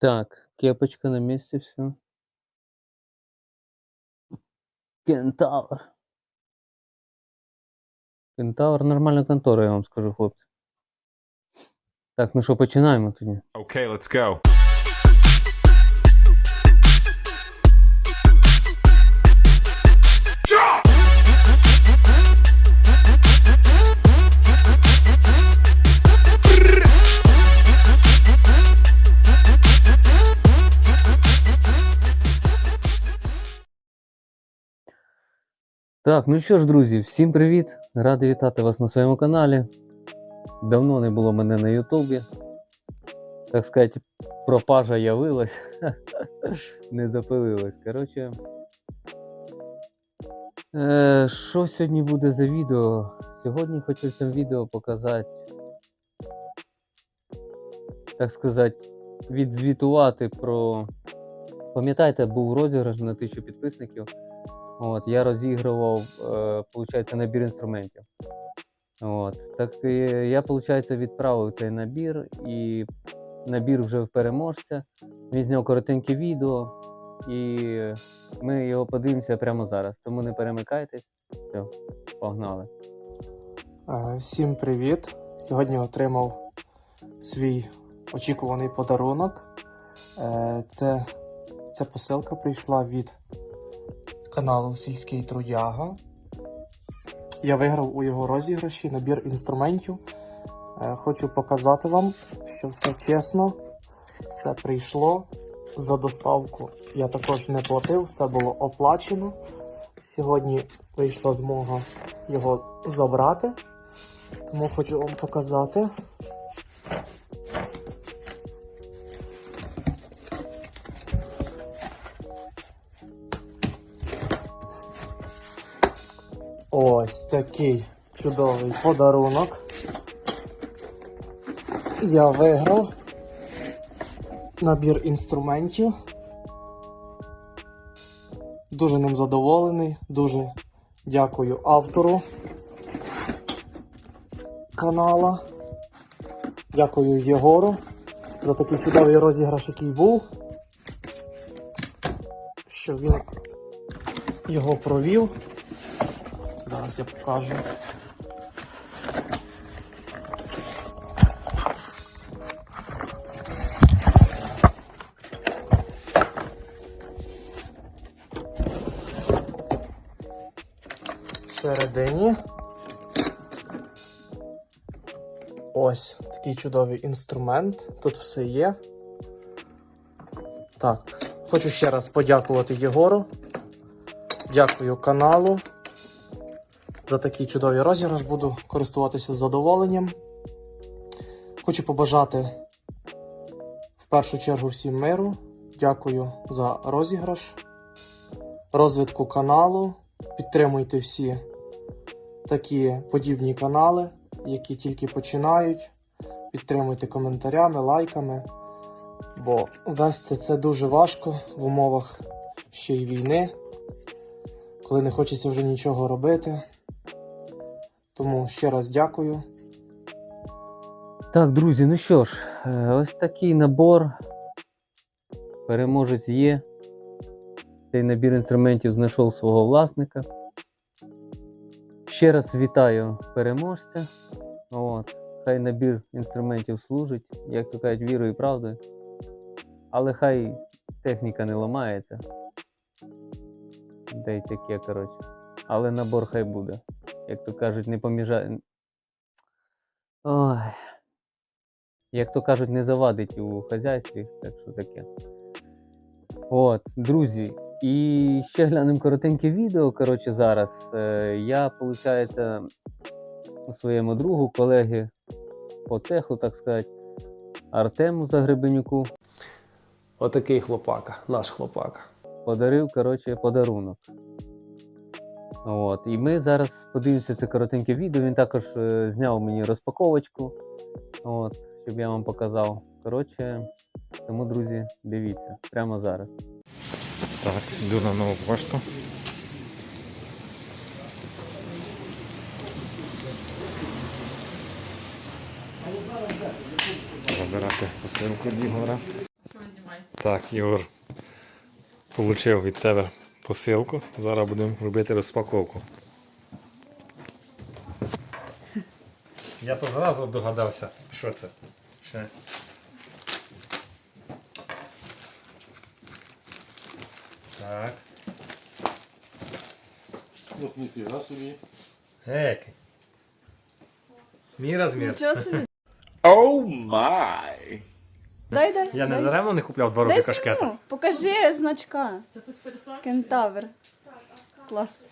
Так, кепочка на месте, все. Кентавр. Кентавр нормальна контора, я вам скажу, хлопці. Так, ну що, починаємо тоді. Okay, let's go. Так, ну що ж, друзі, всім привіт! Радий вітати вас на своєму каналі. Давно не було мене на Ютубі. Так сказати, пропажа явилась. не запилилась. Коротше. Е, що сьогодні буде за відео? Сьогодні хочу в цьому відео показати, так сказати, відзвітувати про. Пам'ятаєте, був розіграш на 1000 підписників. От, я розігрував, е, набір інструментів. От, так я, получається, відправив цей набір, і набір вже в переможця. Він зняв коротеньке відео, і ми його подивимося прямо зараз. Тому не перемикайтесь. Все, погнали. Е, Всім привіт! Сьогодні отримав свій очікуваний подарунок. Е, Це, ця посилка прийшла від каналу Сільський Трудяга. Я виграв у його розіграші набір інструментів. Е, Хочу показати вам, що все чесно, все прийшло за доставку. Я також не платив, все було оплачено. Сьогодні вийшла змога його забрати. Тому хочу вам показати. Ось такий чудовий подарунок. Я виграв набір інструментів. Дуже ним задоволений, дуже дякую автору канала. Дякую Єгору за такий чудовий розіграш, який був. Що він його провів. Зараз я покажу. Всередині. Ось такий чудовий інструмент. Тут все є. Так, хочу ще раз подякувати Єгору. Дякую каналу. За такий чудовий розіграш буду користуватися з задоволенням. Хочу побажати в першу чергу всім миру. Дякую за розіграш, розвитку каналу. Підтримуйте всі такі подібні канали які тільки починають. Підтримуйте коментарями, лайками. Бо вести це дуже важко в умовах ще й війни, коли не хочеться вже нічого робити. Тому ще раз дякую. Так, друзі, ну що ж, е, ось такий набор. Переможець є. Цей набір інструментів знайшов свого власника. Ще раз вітаю переможця. От. Хай набір інструментів служить, як то кажуть, вірою і правдою. Але хай техніка не ламається. Де таке, коротше. Але набор хай буде. Як то кажуть, не поміжає. Ой. Як то кажуть, не завадить у хазяйстві, так що таке. От, друзі, і ще глянемо коротеньке відео. Коротше, зараз. Е, я, виходить, своєму другу, колеги по цеху, так сказати, Артему Загребенюку Отакий хлопака, наш хлопака. подарив, коротше, подарунок. От, і ми зараз подивимося це коротеньке відео. Він також е, зняв мені розпаковочку, от, щоб я вам показав. Коротше, тому, друзі, дивіться прямо зараз. Так, йду на нову пошту. Забирати посилку від Ігора. Так, Ігор отримав від тебе посилку. Зараз будемо робити розпаковку. Я то зразу догадався, що це. Ще. Так. Ну, ніфіга собі. Ек. Мій розмір. Нічого собі. Оу май! Дай, дай. Я не дай. даремно не купляв два Дай роки кашкета. зніму. Покажи значка. Це Кентавр. Клас.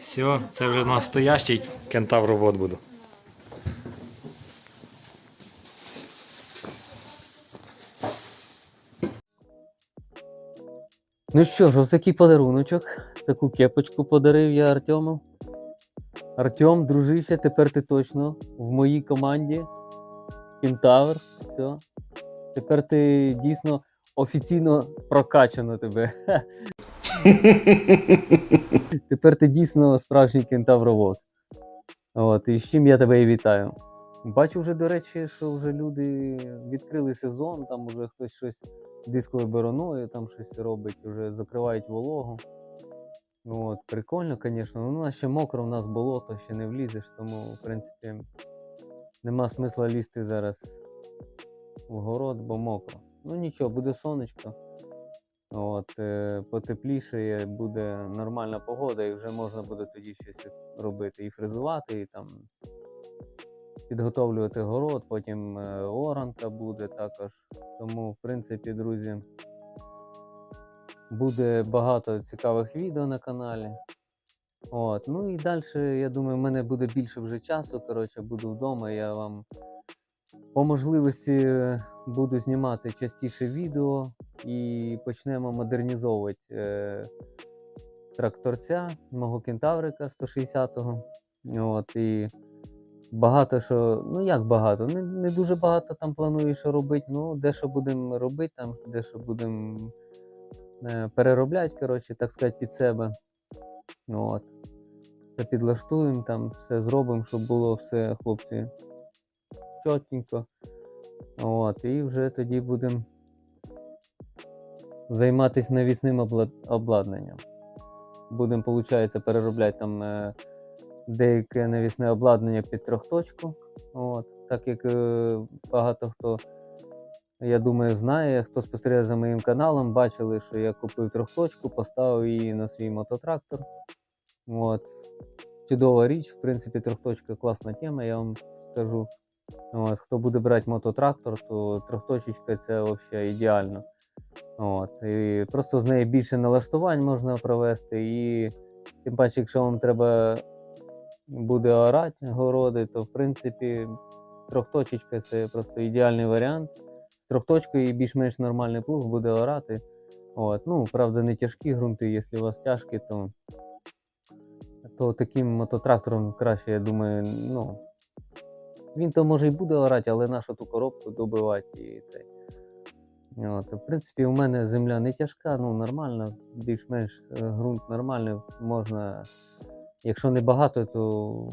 Все, це вже настоящий кентавровод буду. Ну що ж, ось такий подаруночок. Таку кепочку подарив я Артему. Артем, дружище, тепер ти точно в моїй команді. Кентавр. Все. Тепер ти дійсно офіційно прокачано тебе. Тепер ти дійсно справжній кентавровод. От, і з чим я тебе і вітаю. Бачу вже, до речі, що вже люди відкрили сезон, там уже хтось щось дисковою бороною там щось робить, вже закривають вологу. Ну, От, прикольно, звісно. Ну, у нас ще мокро, у нас болото, ще не влізеш, тому, в принципі, нема смисла лізти зараз в город, бо мокро. Ну нічого, буде сонечко. От, е, потепліше, буде нормальна погода, і вже можна буде тоді щось робити. І фрезувати, і там підготовлювати город, потім е, оранка буде також. Тому, в принципі, друзі, буде багато цікавих відео на каналі. От. Ну і далі, я думаю, в мене буде більше вже часу. Коротше, буду вдома. Я вам по можливості буду знімати частіше відео і почнемо модернізовувати е, тракторця мого кентаврика 160-го. От, і багато що, ну як багато, не, не дуже багато там планую, що робити. Ну, дещо будемо робити, там, дещо будемо е, переробляти, коротше, так сказати, під себе. От. Все підлаштуємо, там, все зробимо, щоб було все, хлопці, чотенько. От, і вже тоді будемо займатися навісним обладнанням. Будемо, виходить, переробляти там е, деяке навісне обладнання під трьохточку. От, так як е, багато хто, я думаю, знає, хто спостерігає за моїм каналом, бачили, що я купив трьохточку, поставив її на свій мототрактор. От. Чудова річ, в принципі, трьохточка класна тема, я вам скажу. От, хто буде брати мототрактор, то трьохточечка це взагалі ідеально. От, і просто з неї більше налаштувань можна провести. І тим паче, якщо вам треба буде орати городи, то в принципі трьохточечка це просто ідеальний варіант. З трьохточкою і більш-менш нормальний плуг буде орати. От, ну, правда, не тяжкі ґрунти, якщо у вас тяжкі, то, то таким мототрактором краще, я думаю, ну. Він то може і буде орати, але нашу ту коробку добивати і цей. От, в принципі, у мене земля не тяжка, ну нормально, більш-менш е, ґрунт нормальний, можна, якщо не багато, то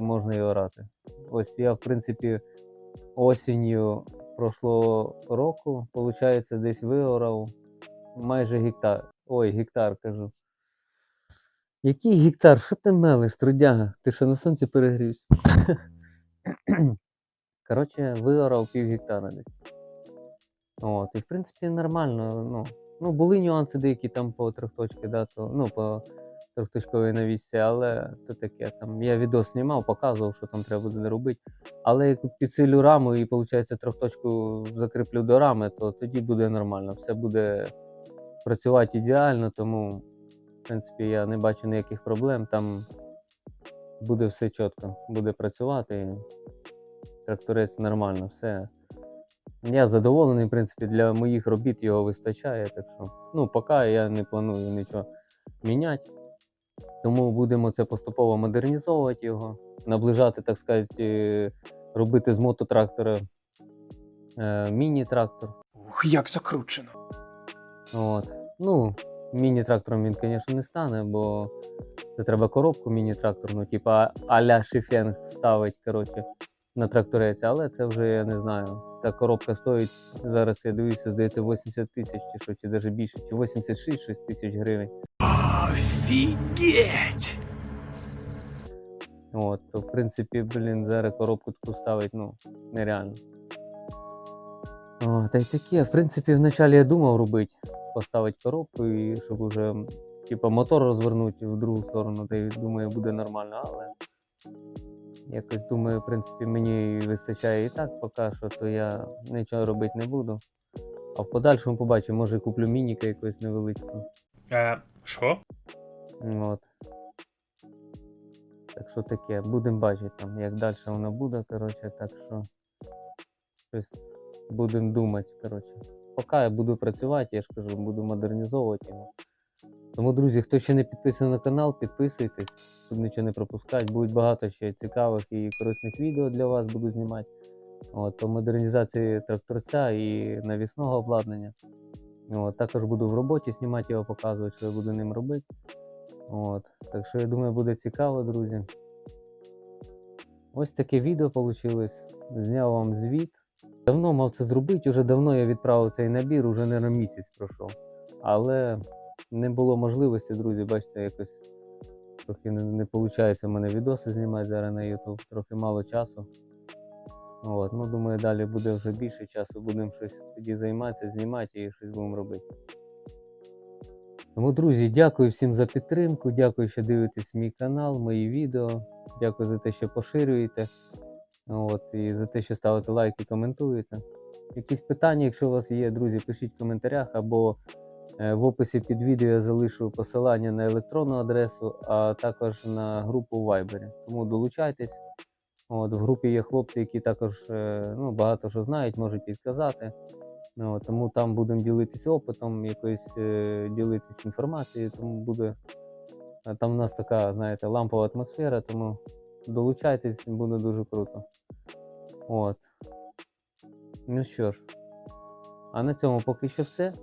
можна і орати. Ось я, в принципі, осінню прошлого року, виходить, десь виорав майже гектар. Ой, гектар кажу. Який гектар? Що ти мелиш, трудяга? Ти що на сонці перегрівся? Коротше, виорав пів гектара десь. От, і в принципі нормально. Ну, ну були нюанси деякі там по трьохточки, да, то, ну, по трьохточковій навісці, але то таке. Там, я відео знімав, показував, що там треба буде робити. Але як підсилю раму і, виходить, трьохточку закріплю до рами, то тоді буде нормально. Все буде працювати ідеально, тому, в принципі, я не бачу ніяких проблем. Там буде все чітко, буде працювати. Тракторець нормально, все. Я задоволений, в принципі, для моїх робіт його вистачає. Так що, ну, поки я не планую нічого міняти. Тому будемо це поступово модернізовувати його, наближати, так сказати, е, робити з мототрактора е, міні-трактор. Ух, як закручено. От. Ну, міні-трактором він, звісно, не стане, бо Це треба коробку міні-тракторну, типа а-ля шифенг ставить, коротше, на тракторець, але це вже я не знаю. Та коробка стоїть зараз, я дивлюся, здається, 80 тисяч чи що, чи навіть більше, чи 86 щось тисяч гривень. От, то в принципі, блін, зараз коробку таку ставить, ну, нереально. О, та й таке, в принципі, вначалі я думав робити, поставити коробку і щоб уже, типа, мотор розвернути в другу сторону, та й думаю, буде нормально, але якось думаю, в принципі, мені вистачає і так поки що, то я нічого робити не буду. А в подальшому побачу, може куплю мініка якусь невеличку. Е, що? От. Так що таке, будемо бачити там, як далі воно буде, коротше, так що щось будемо думати, коротше. Поки я буду працювати, я ж кажу, буду модернізовувати його. Тому, друзі, хто ще не підписаний на канал, підписуйтесь, щоб нічого не пропускати. Буде багато ще цікавих і корисних відео для вас буду знімати. От, по модернізації тракторця і навісного обладнання. От, також буду в роботі знімати його, показувати, що я буду ним робити. От. Так що я думаю, буде цікаво, друзі. Ось таке відео вийшло. Зняв вам звіт. Давно мав це зробити, уже давно я відправив цей набір, уже не на місяць пройшов. Але не було можливості, друзі, бачите, якось трохи не, не виходить в мене відоси знімати зараз на YouTube, трохи мало часу. От, ну думаю, далі буде вже більше часу, будемо щось тоді займатися, знімати і щось будемо робити. Тому, друзі, дякую всім за підтримку. Дякую, що дивитесь мій канал, мої відео. Дякую за те, що поширюєте. От, і за те, що ставите лайки, коментуєте. Якісь питання, якщо у вас є, друзі, пишіть в коментарях або е, в описі під відео я залишу посилання на електронну адресу, а також на групу в Viber. Тому долучайтесь. От, в групі є хлопці, які також е, ну, багато що знають, можуть підказати. Ну, тому там будемо ділитися опитом, якоюсь е, ділитися інформацією, тому буде. е, Там у нас така, знаєте, лампова атмосфера, тому долучайтесь, буде дуже круто. От. Ну що ж, а на цьому поки що все.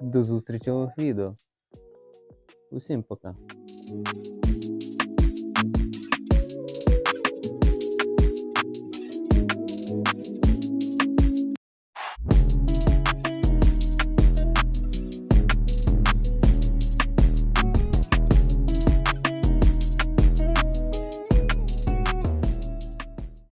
До зустрічі в відео. Усім пока.